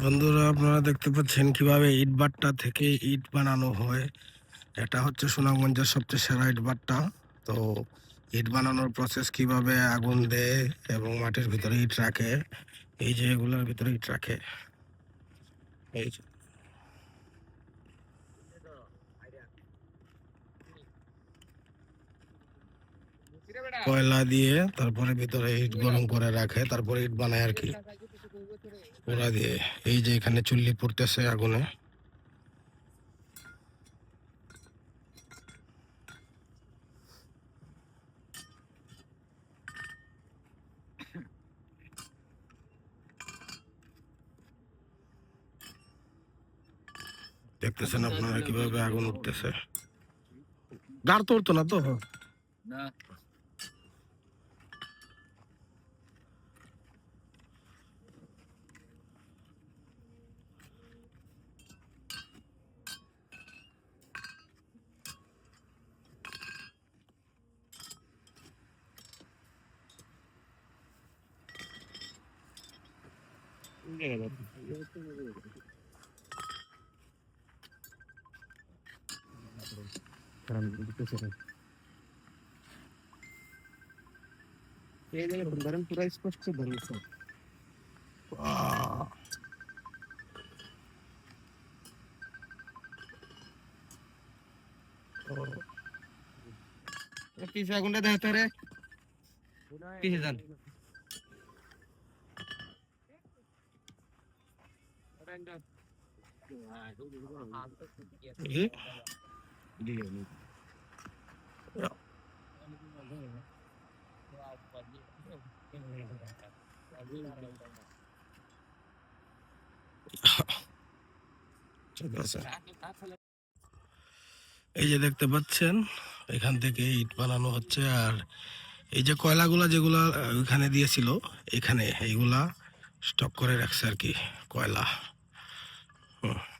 বন্ধুরা, আপনারা দেখতে পাচ্ছেন কীভাবে ইট ভাটা থেকে ইট বানানো হয়। এটা হচ্ছে সুনামগঞ্জের সবচেয়ে সেরা ইট ভাট্টা তো ইট বানানোর প্রসেস কীভাবে আগুন দেয় এবং মাটির ভিতরে ইট রাখে, এই যে এগুলোর ভিতরে ইট রাখে। এই যে। কয়লা দিয়ে তারপরে ভিতরে ইট গরম করে রাখে, তারপরে ইট বানায় আর কি। ওরা দিয়ে এই যে এখানে চুল্লি পড়তেছে আগুনে। দেখতেছেন আপনারা কীভাবে আগুন উঠতেছে? গাড় তো উঠতো না তো? এই জায়গায় ধরেন পুরো স্পষ্ট ধরেন স্যার দেখাতে রে পিছে যান এই যে দেখতে পাচ্ছেন, এখান থেকে ইট বানানো হচ্ছে, আর এই যে কয়লাগুলা যেগুলা ওইখানে দিয়েছিল, এখানে এইগুলা স্টক করে রাখছে আর কি, কয়লা। Huh.